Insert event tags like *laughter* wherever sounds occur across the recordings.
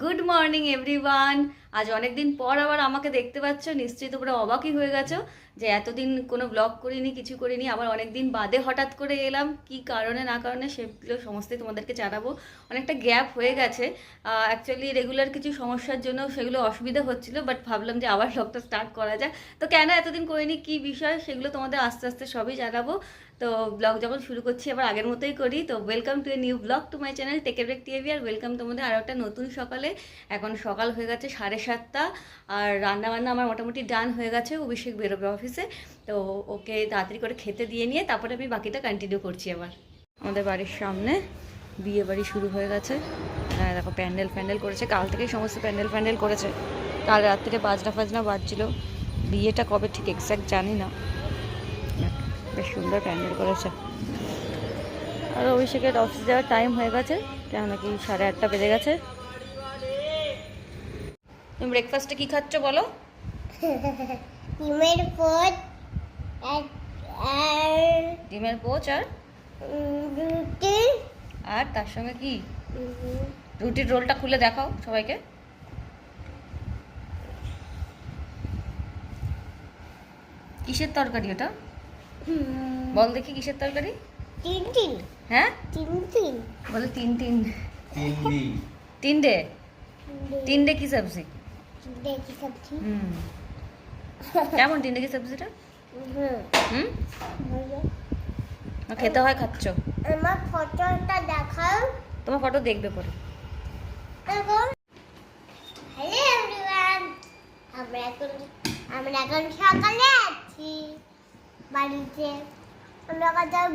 Good morning everyone আজ অনেকদিন পর আবার আমাকে দেখতে পাচ্ছ। নিশ্চয়ই তোমরা অবাকই হয়ে গেছো যে এতদিন কোনো ব্লগ করিনি, কিছু করিনি। আবার অনেকদিন বাদে হঠাৎ করে এলাম। কি কারণে, না কারণে সেগুলো সমস্তই তোমাদেরকে জানাব। অনেকটা গ্যাপ হয়ে গেছে। অ্যাকচুয়ালি রেগুলার কিছু সমস্যার জন্য সেগুলো অসুবিধা হচ্ছিল বাট ভাবলাম যে আবার ব্লগটা স্টার্ট করা যায় তো কেন এতদিন করিনি, কি বিষয় সেগুলো তোমাদের আস্তে আস্তে সবই জানাব। তো ব্লগ যখন শুরু করছি আবার আগের মতোই করি। তো welcome to a new blog to my channel টেকের break TV আর ওয়েলকাম তোমাদের আরও একটা নতুন সকালে। এখন সকাল হয়ে গেছে সাড়ে সাতটা, আর রান্নাবান্না আমার মোটামুটি ডান হয়ে গেছে অভিষেক বেরোবে অফিসে তো ওকে তাড়াতাড়ি করে খেতে দিয়ে নিয়ে তারপরে আমি বাকিটা কন্টিনিউ করছি আবার। আমাদের বাড়ির সামনে বিয়ে বাড়ি শুরু হয়ে গেছে। হ্যাঁ দেখো প্যান্ডেল ফ্যান্ডেল করেছে। কাল থেকেই সমস্ত প্যান্ডেল ফ্যান্ডেল করেছে। কাল রাত্রে বাজনা ফাজনা বাজছিল। বিয়েটা কবে ঠিক এক্স্যাক্ট জানি না। বেশ সুন্দর প্যান্ডেল করেছে। আর অভিষেকের অফিস যাওয়ার টাইম হয়ে গেছে কেন নাকি সাড়ে আটটা বেজে গেছে। তুমি ব্রেকফাস্টে কি খাচ্ছ বলো? *laughs* ডিমের পোচ আর ডিমের পোচ আর? রুটি। আর তার সঙ্গে কি? রুটির রোলটা খুলে দেখাও সবাইকে। কিসের তরকারি ওটা? বল দেখি কিসের তরকারি? তিন তিন। হ্যাঁ? তিন তিন। বলে তিন তিন। তিনডি। তিন ডে তিন ডে কি সবজি? দেখি হুম। কেমন তিন ডে কি সবজিটা? হুম, খেতে হয় খাচ্ছ? আমার ফটোটা দেখাও। তোমার ফটো দেখবে পরে। হ্যালো এভরিওয়ান আমরা এখন আমরা এখন সকালে আছি। বাড়িতে। আমরা কোথাও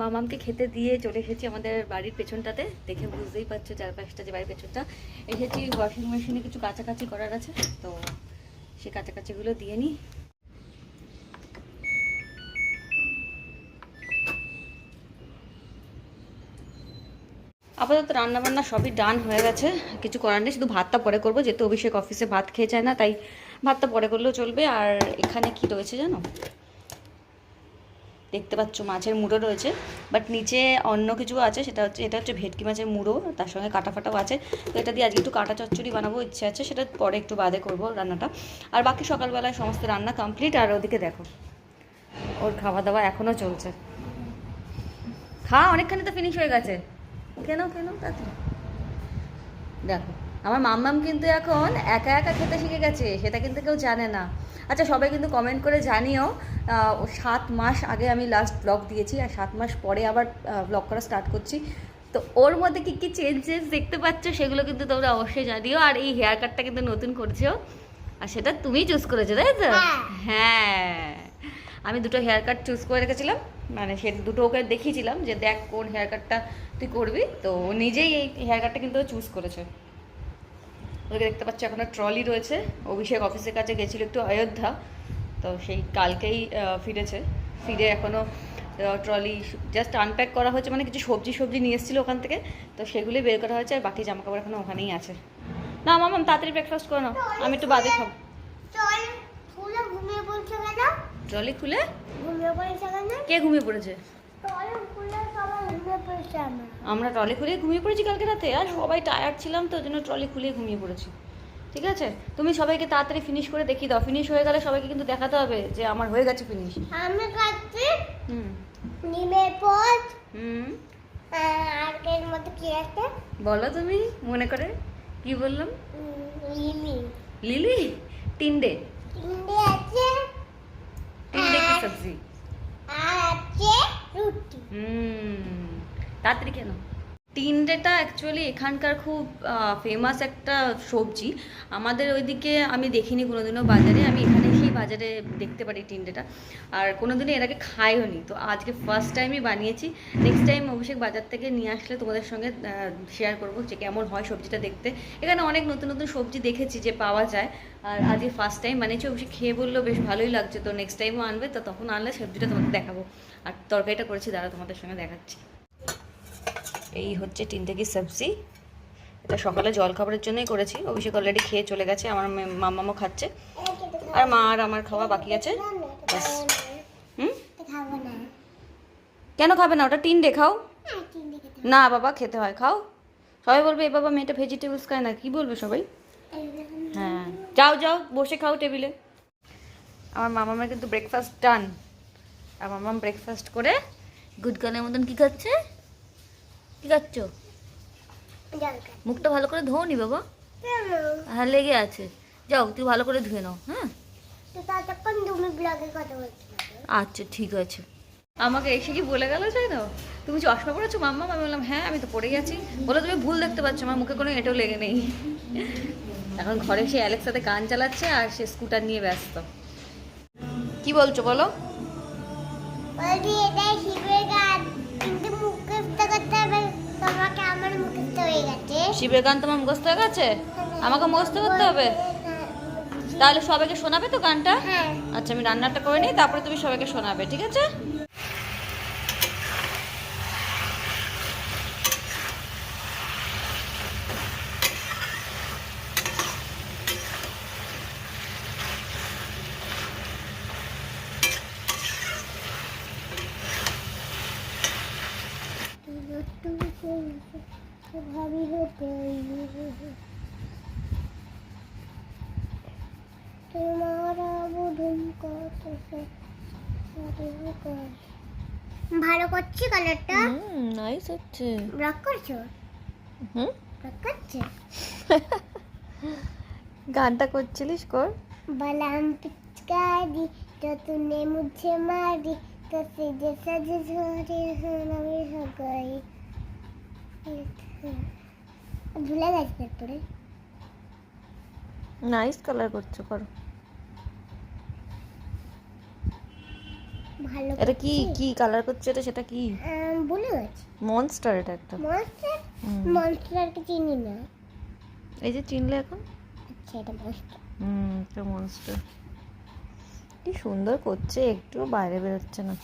মামামকে খেতে দিয়ে চলে এসেছি আমাদের বাড়ির পেছনটাতে। দেখে বুঝতেই পারছ চারপাশটা যে বাড়ির পেছনটা। এসেছি ওয়াশিং মেশিনে কিছু কাছাকাছি করার আছে, তো সে কাছাকাছিগুলো দিয়ে নিই। আপাতত রান্না বান্না সবই ডান হয়ে গেছে। কিছু করার নেই, শুধু ভাতটা পরে করব, যেহেতু অভিষেক অফিসে ভাত খেয়ে যায় না, তাই ভাতটা পরে করলেও চলবে। আর এখানে কি রয়েছে জানো? দেখতে পাচ্ছ মাছের মুড়ো রয়েছে। বাট নিচে অন্য কিছু আছে, সেটা হচ্ছে, এটা হচ্ছে ভেটকি মাছের মুড়ো, তার সঙ্গে কাটা ফাটাও আছে। তো এটা দিয়ে আজকে একটু কাটা চচ্চড়ি বানাবো, ইচ্ছে আছে, সেটা পরে একটু বাদে করব রান্নাটা। আর বাকি সকালবেলায় সমস্ত রান্না কমপ্লিট আর ওদিকে দেখো, ওর খাওয়া দাওয়া এখনও চলছে। খা, অনেকখানি তো ফিনিশ হয়ে গেছে। কেন কেন, তাড়াতাড়ি। দেখো। আমার মাম্মাম কিন্তু এখন একা একা খেতে শিখে গেছে, সেটা কিন্তু কেউ জানে না। আচ্ছা সবাই কিন্তু কমেন্ট করে জানিও সাত মাস আগে আমি লাস্ট ব্লগ দিয়েছি, আর সাত মাস পরে আবার ব্লগ করা স্টার্ট করছি। তো ওর মধ্যে কী কী চেঞ্জেস দেখতে পাচ্ছ সেগুলো কিন্তু তোমরা অবশ্যই জানিও, আর এই হেয়ার কাটটা কিন্তু নতুন করছ। আর সেটা তুমিই চুজ করেছ, তাই তো? হ্যাঁ। আমি দুটো হেয়ার কাট চুজ করে রেখেছিলাম মানে সে দুটো ওকে দেখিয়েছিলাম যে দেখ কোন হেয়ার কাটটা তুই করবি, তো নিজেই এই হেয়ার কাটটা কিন্তু চুজ করেছে। ওদেরকে দেখতে পাচ্ছ এখনও ট্রলি রয়েছে। অভিষেক অফিসের কাছে গেছিল একটু অযোধ্যা। তো সেই কালকেই ফিরেছে। ফিরে এখনও ট্রলি জাস্ট আনপ্যাক করা হয়েছে মানে কিছু সবজি সবজি নিয়ে এসেছিল ওখান থেকে। তো সেগুলোই বের করা হয়েছে আর বাকি জামা কাপড় এখনও ওখানেই আছে। না মামাম তাড়াতাড়ি ব্রেকফাস্ট করো আমি একটু বাদে খাব। ট্রলি খুলে ঘুমিয়ে পড়েছে কে ঘুমিয়ে পড়েছে? আমরা ট্রলি খুলে ঘুমিয়ে পড়েছি কালকে রাতে আর সবাই টায়ার্ড ছিলাম তো ওই জন্য ট্রলি খুলে ঘুমিয়ে পড়েছি। ঠিক আছে? তুমি সবাইকে তাড়াতাড়ি ফিনিশ করে দেখিয়ে দাও। ফিনিশ হয়ে গেলে সবাইকে কিন্তু দেখাতে হবে যে আমার হয়ে গেছে ফিনিশ আমি খাচ্ছি। হুম। নিমের পথ হুম। মতো কি আছে? বলো তুমি মনে করে। কি বললাম? লিলি। লিলি? তিনডে তিনটে আছে। তিনডে কি সবজি? আর আছে তাড়াতাড়ি কেন তিনটেটা অ্যাকচুয়ালি এখানকার খুব ফেমাস একটা সবজি। আমাদের ওইদিকে আমি দেখিনি কোনোদিনও বাজারে, আমি এখানে এসেই বাজারে দেখতে পারি তিনটেটা আর কোনোদিনও এর আগে খাইও নি, তো আজকে ফার্স্ট টাইমই বানিয়েছি। নেক্সট টাইম অভিষেক বাজার থেকে নিয়ে আসলে তোমাদের সঙ্গে শেয়ার করব যে কেমন হয় সবজিটা দেখতে। এখানে অনেক নতুন নতুন সবজি দেখেছি যে পাওয়া যায়, আর আজকে ফার্স্ট টাইম বানিয়েছি। অভিষেক খেয়ে বলল, বেশ ভালোই লাগছে, তো নেক্সট টাইমও আনবে, তো তখন আনলে সবজিটা তোমাদের দেখাবো। আর তরকারিটা করেছি দাঁড়া তোমাদের সঙ্গে দেখাচ্ছি। এই হচ্ছে তিনটে কি সবজি। এটা সকালে জল খাবারের জন্যই করেছি, অভিষেক অলরেডি খেয়ে চলে গেছে, আমার মে- মামামও খাচ্ছে। আর মা আর আমার খাওয়া বাকি আছে। হুম? কেন খাবে না? ওটা টিন ডে খাও। তিনটে খেতে না বাবা, খেতে হয়, খাও। সবাই বলবে, এ বাবা মেয়েটা ভেজিটেবলস খায় না। কি বলবে সবাই? হ্যাঁ। যাও যাও, বসে খাও টেবিলে। আমার মামামের কিন্তু ব্রেকফাস্ট ডান আর মামাম ব্রেকফাস্ট করে গুডগানের মতন কি খাচ্ছে? কি খাচ্ছ? মুখটা ভালো করে ধোও নি। বাবা হ্যাঁ লেগে আছে। যাও তুই ভালো করে ধুয়ে নাও হ্যাঁ? আচ্ছা ঠিক আছে। আমাকে এসে কি বলে গেল তাই না তুমি চশমা পড়েছো মাম্মা আমি বললাম হ্যাঁ আমি তো পড়ে গেছি বলে তুমি ভুল দেখতে পাচ্ছ আমার মুখে কোনো এটাও লেগে নেই। এখন ঘরে সে অ্যালেক্সাতে গান চালাচ্ছে আর সে স্কুটার নিয়ে ব্যস্ত। কি বলছো বলো? বলছি শিবের গান কিন্তু মুখস্থ করতে হবে তোমাকে আমার মুখস্থ হয়ে গেছে শিবের গান তোমার মুখস্থ হয়ে গেছে আমাকে মুখস্থ করতে হবে তাহলে সবাইকে শোনাবে তো গানটা আচ্ছা আমি রান্নাটা করে নিই তারপরে তুমি সবাইকে শোনাবে ঠিক আছে তোমার আবুধুম কত ভালো করছি কালারটা? হুম নাইস হচ্ছে। ব্রাক করছ? হুম? ব্রাক করছে? গানটা করছিলিস কর। বালাম পিচকারি তো নে মুছে মারি तो सीधे सज झोरे नवी हो गई ভুলে গেছি তারপরে নাইস কালার করছো করো ভালো এটা কি কি কালার করছো এটা সেটা কি আম, ভুলে গেছি মনস্টার এটা একটা মনস্টার হুম। মনস্টারকে চিনি না এই যে চিনলে এখন আচ্ছা এটা মনস্টার হুম এটা মনস্টার কি সুন্দর করছে একটু বাইরে বেরোচ্ছে না।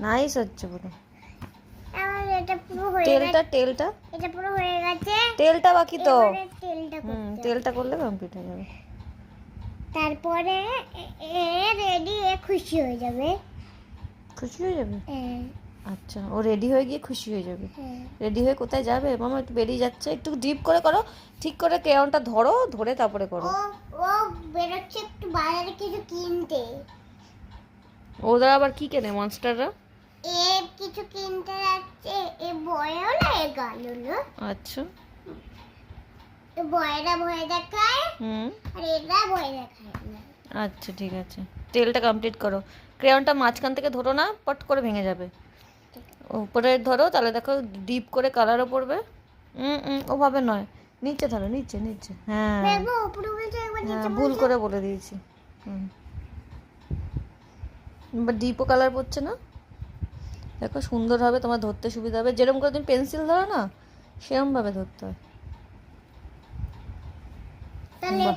নাইস হচ্ছে পুরো। তেলটা তেলটা? এটা পুরো হয়ে গেছে। তেলটা বাকি তো। তেলটা হুম করতে তেলটা করলে কমপ্লিট হয়ে যাবে। তারপরে এ রেডি এ খুশি হয়ে যাবে। খুশি হয়ে যাবে? হ্যাঁ। আচ্ছা ও রেডি হয়ে গিয়ে খুশি হয়ে যাবে। হ্যাঁ। রেডি হয়ে কোথায় যাবে? মামা একটু বেরিয়ে যাচ্ছে একটু ডিপ করে করো। ঠিক করে ক্রেয়নটা ধরো ধরে তারপরে করো। ও বেরোচ্ছে একটু বাজারে কিছু কিনতে। ওদের আবার কি কেনে মনস্টাররা এ কিছু কিনতে যাচ্ছে এ বয় হলো এ গাল হলো আচ্ছা। এ বয়রা ভয় দেখায় হুম। আর এরা ভয় দেখায় না। আচ্ছা ঠিক আছে। তেলটা কমপ্লিট করো। ক্রেয়নটা মাঝখান থেকে ধরো না পট করে ভেঙে যাবে। উপরে ধরো তাহলে দেখো ডিপ করে কালারও পড়বে। হুম ওভাবে নয়। নিচে ধরো নিচে নিচে। হ্যাঁ। একবার হ্যাঁ ভুল করে বলে দিয়েছি। হুম। এবার ডিপও কালার পড়ছে না? দেখো সুন্দর হবে তোমার ধরতে সুবিধা হবে। যেরকম করে তুমি পেন্সিল ধরো না সেরকমভাবে ধরতে হয়। হয়ে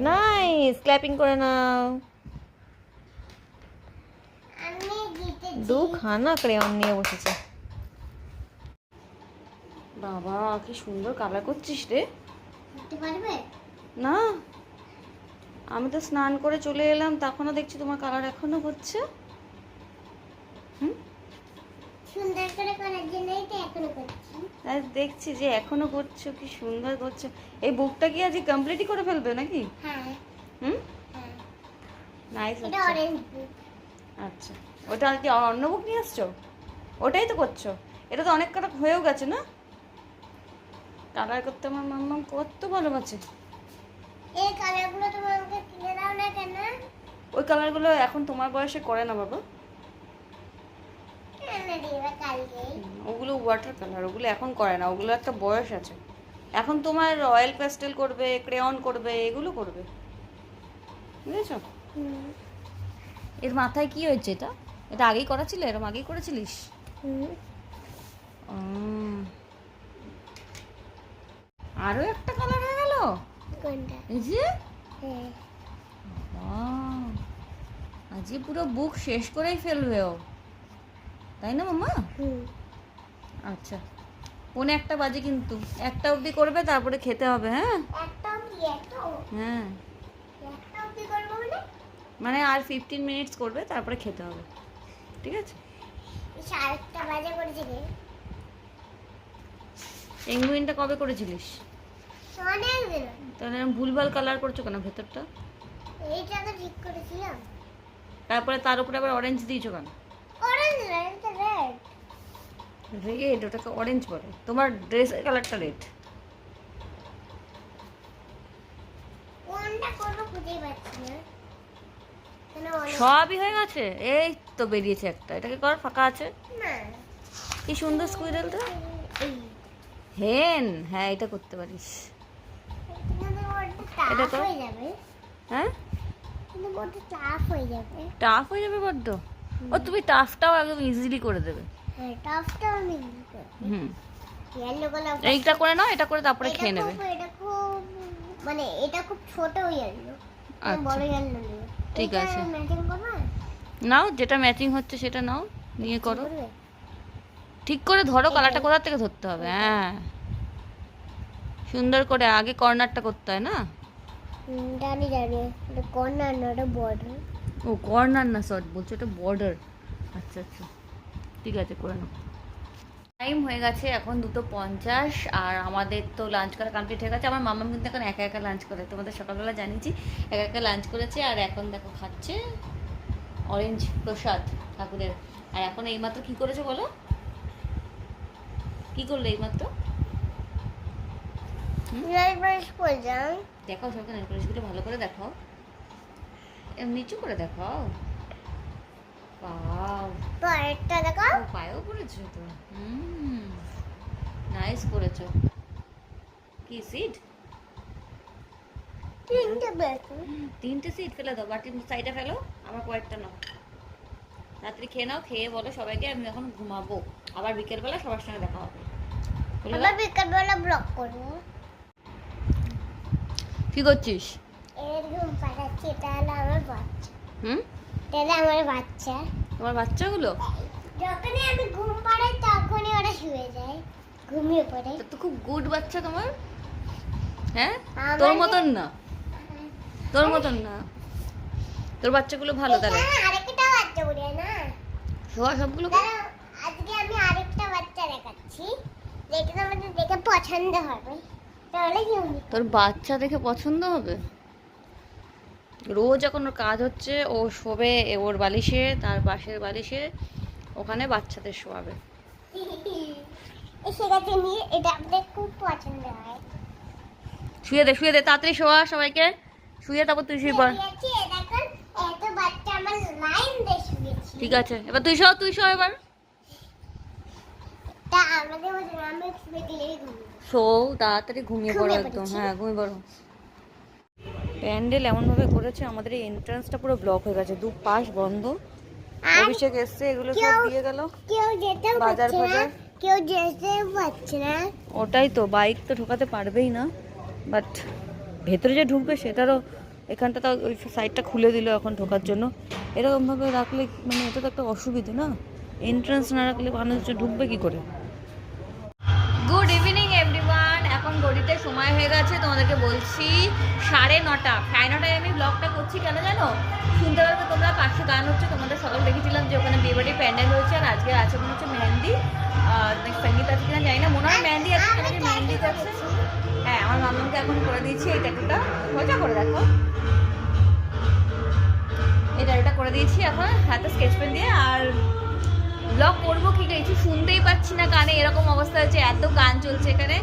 নাইস ক্ল্যাপিং করে নাও আমি দু খানা ক্রেয়ন নিয়ে বসেছে। বাবা কি সুন্দর কালার করছিস রে। পারবে? না। আমি তো স্নান করে চলে এলাম তখনও দেখছি তোমার কালার এখনও হচ্ছে। হুম? সুন্দর করে করার জন্যই তো এখনও করছি। তাই দেখছি যে এখনও করছ কি সুন্দর করছ। এই বুকটা কি আজকে কমপ্লিটই করে ফেলবে নাকি? হ্যাঁ। হুম? হ্যাঁ। নাইস এটা আচ্ছা। ওটা আর কি অন্য বুক নিয়ে আসছো? ওটাই তো করছ। এটা তো অনেক কটা হয়েও গেছে না? কালার করতে আমার মাম্মাম কত ভালোবাসে। এই কালারগুলো তুমি কিনে দাও না কেন? ওই কালারগুলো এখন তোমার বয়সে করে না বাবা। ওগুলো ওয়াটার কালার ওগুলো এখন করে না ওগুলো একটা বয়স আছে। এখন তোমার অয়েল প্যাস্টেল করবে ক্রেয়ন করবে এগুলো করবে। বুঝেছ? এর মাথায় কি হয়েছে এটা? এটা আগেই করা ছিল এরম আগেই করেছিলিস। আরও একটা কালার হয়ে গেল? এই যে? হ্যাঁ। আজকে পুরো বুক শেষ করেই ফেলবে ও। তাই না মামা? আচ্ছা পৌনে একটা বাজে কিন্তু। একটা অবধি করবে তারপরে খেতে হবে হ্যাঁ? হ্যাঁ। মানে? মানে আর ফিফটিন মিনিটস করবে তারপরে খেতে হবে। ঠিক আছে? পেঙ্গুইনটা কবে করেছিলিস? তাহলে ভুলভাল কালার করছ কেন ভেতরটা? এইটা তো ঠিক করেছিলাম। তারপরে তার উপরে আবার অরেঞ্জ দিয়েছ কেন? অরেঞ্জ না এটা রেড রেড ওটাকে অরেঞ্জ বলে। তোমার ড্রেসের কালারটা রেড কোনটা করব খুঁজেই পাচ্ছি না। সবই হয়ে গেছে। এই তো বেরিয়েছে একটা। এটাকে কর ফাঁকা আছে? কি সুন্দর স্কুইরেলটা হেন। হ্যাঁ এটা করতে পারিস। এটা তো- হ্যাঁ টাফ হয়ে? যাবে। বড্ড? ও তুমি টাফটাও একদম ইজিলি করে দেবে। হ্যাঁ হুম। এইটা করে নাও এটা করে তারপরে খেয়ে নেবে। মানে এটা খুব ছোট ইয়েলো আচ্ছা। বড় ইয়েলো ঠিক আছে। নাও যেটা ম্যাচিং হচ্ছে সেটা নাও নিয়ে করো। ঠিক করে ধরো কালারটা কোথা থেকে ধরতে হবে? হ্যাঁ। সুন্দর করে আগে কর্নারটা করতে হয় না? জানি জানি। এটা কর্নার না ওটা বর্ডার ও কর্নার না শর্ট বলছো এটা বর্ডার আচ্ছা আচ্ছা। ঠিক আছে করে নাও। টাইম হয়ে গেছে এখন দুটো পঞ্চাশ আর আমাদের তো লাঞ্চ করা কমপ্লিট হয়ে গেছে। আমার মামা কিন্তু এখন একা একা লাঞ্চ করে। তোমাদের সকালবেলা জানিয়েছি একা একা লাঞ্চ করেছে আর এখন দেখো খাচ্ছে। অরেঞ্জ প্রসাদ ঠাকুরের। আর এখন এইমাত্র কি করেছে বলো? কি করল এইমাত্র? দেখাও সবকে নেল পলিশগুলো ভালো করে দেখাও। নিচু করে দেখাও। পাও পরেরটা দেখো ও পায়েও পড়েছো তো। হুম। নাইস করেছ। কি সিট তিনটে সিট ফেলে দাও সাইডে ফেলো আমার কয়েকটা নাও। রাত্রি খেয়ে নাও খেয়ে বলো সবাইকে আমি এখন ঘুমাবো। আবার বিকেলবেলা সবার সঙ্গে দেখা হবে। আবার করব। কি করছিস? এরকম পাঠাচ্ছি তাহলে আমার বাচ্চা। হুম? তাহলে আমার বাচ্চা। তোমার বাচ্চাগুলো? যখনই আমি ঘুম পাড়াই তখনই ওরা শুয়ে যায়। ঘুমিয়ে পড়ে। তো খুব গুড বাচ্চা তোমার। হ্যাঁ? তোর মতন না। তোর মতন না। তোর বাচ্চাগুলো ভালো তাহলে। আরেকটা বাচ্চা উড়ে না? শোয়া সবগুলো। আজকে আমি আরেকটা বাচ্চা দেখাচ্ছি যেটা তোমাদের দেখে পছন্দ হবে। তাহলে তোর বাচ্চা দেখে পছন্দ হবে? রোজ এখন ওর কাজ হচ্ছে ও শোবে ওর বালিশে তার পাশের বালিশে ওখানে বাচ্চাদের শোয়াবে। নিয়ে এটা আমাদের খুব পছন্দ হয়। শুয়ে দে শুয়ে দে তাড়াতাড়ি শোয়া সবাইকে। শুয়ে তারপর তুই শুয়ে পড়। ঠিক আছে এবার তুই শো তুই শো এবার। শো তাড়াতাড়ি ঘুমিয়ে পড়ো একদম হ্যাঁ ঘুমিয়ে পড়ো। প্যান্ডেল এমনভাবে করেছে আমাদের এই এন্ট্রান্সটা পুরো ব্লক হয়ে গেছে দু পাশ বন্ধ অভিষেক এসছে এগুলো সব? দিয়ে গেল। কেউ যেতেও বাজার ফাজার। কেউ যেতেও পারছে না। ওটাই তো বাইক তো ঢোকাতে পারবেই না বাট ভেতরে যে ঢুকবে সেটারও এখানটা তো ওই সাইডটা খুলে দিল এখন ঢোকার জন্য। এরকমভাবে রাখলে মানে এটা তো একটা অসুবিধা না? এন্ট্রান্স না রাখলে মানুষজন ঢুকবে কি করে? গুড ইভিনিং এভরিওয়ান এখন ঘড়িতে সময় হয়ে গেছে, তোমাদেরকে বলছি সাড়ে নটা। সাড়ে নটায় আমি ব্লগটা করছি, কেন জানো? শুনতে পারবে তোমরা, পাশে গান হচ্ছে, তোমাদের সকাল দেখেছিলাম যে ওখানে বিয়েবাড়ির প্যান্ডেল হয়েছে, আর আজকে আছে মনে হচ্ছে মেহেন্দি। আর সংগীত আছে কিনা জানি না, মনে হয় মেহেন্দি আছে মেহেন্দি আছে হ্যাঁ আমার মামাকে এখন করে দিয়েছি এই ট্যাটুটা মজা করে দেখো। এই ট্যাটুটা করে দিয়েছি এখন, হাতে স্কেচ পেন দিয়ে। আর ব্লগ করব কি কিছু শুনতেই পাচ্ছি না কানে, এরকম অবস্থা হচ্ছে এত গান চলছে এখানে।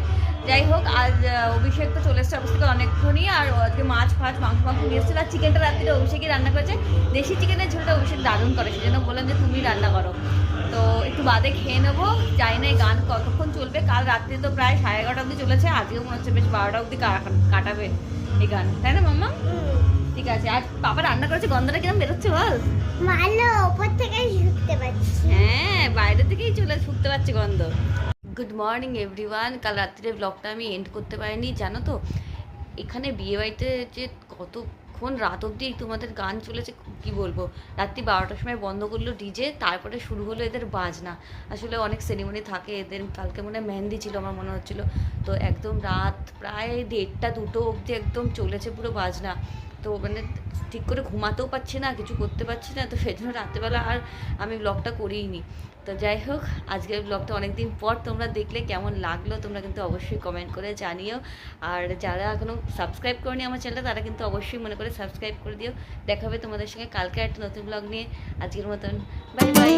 যাই হোক, আজ অভিষেক তো চলে এসছে থেকে অনেকক্ষণই, আর আজকে মাছ ফাছ মাংস মাংস নিয়ে এসেছিল। আর চিকেনটা রাত্রিটা অভিষেকই রান্না করেছে। দেশি চিকেনের ঝোলটা অভিষেক দারুণ করে, সেজন্য বললাম যে তুমি রান্না করো। তো একটু বাদে খেয়ে নেব। জানি না গান কতক্ষণ চলবে। কাল রাত্রি তো প্রায় সাড়ে এগারোটা অবধি চলেছে। আজকেও মনে হচ্ছে বেশ বারোটা অবধি কাটাবে এই গান। তাই না মাম্মা? ঠিক আছে। আর বাবা রান্না করেছে? গন্ধটা কিরম বেরোচ্ছে বল? ভালো ওপর থেকে শুকতে পারছি হ্যাঁ বাইরে থেকেই চলে শুকতে পারছি গন্ধ। গুড মর্নিং এভরিওয়ান কাল রাত্রে ব্লগটা আমি এন্ড করতে পারিনি জানো তো? এখানে বিয়ে বাড়িতে যে কতক্ষণ রাত অবধি তোমাদের গান চলেছে কি বলব? রাত্রি বারোটার সময় বন্ধ করল ডিজে তারপরে শুরু হলো এদের বাজনা। আসলে অনেক সেরিমনি থাকে, এদের কালকে মনে হয় মেহেন্দি ছিল আমার মনে হচ্ছিল। তো একদম রাত প্রায় দেড়টা, দুটো অবধি একদম চলেছে পুরো বাজনা। তো মানে ঠিক করে ঘুমাতেও পারছি না, কিছু করতে পারছি না, তো সেই জন্য রাত্রেবেলা আর আমি ব্লগটা করিই নি তো যাই হোক, আজকের ব্লগটা অনেক দিন পর তোমরা দেখলে, কেমন লাগল তোমরা কিন্তু অবশ্যই কমেন্ট করে জানিও। আর যারা এখনও সাবস্ক্রাইব করনি আমার চ্যানেলটা তারা কিন্তু অবশ্যই মনে করে সাবস্ক্রাইব করে দিও। দেখাবে তোমাদের সঙ্গে কালকে একটা নতুন ব্লগ নিয়ে। আজকের মতন বাই বাই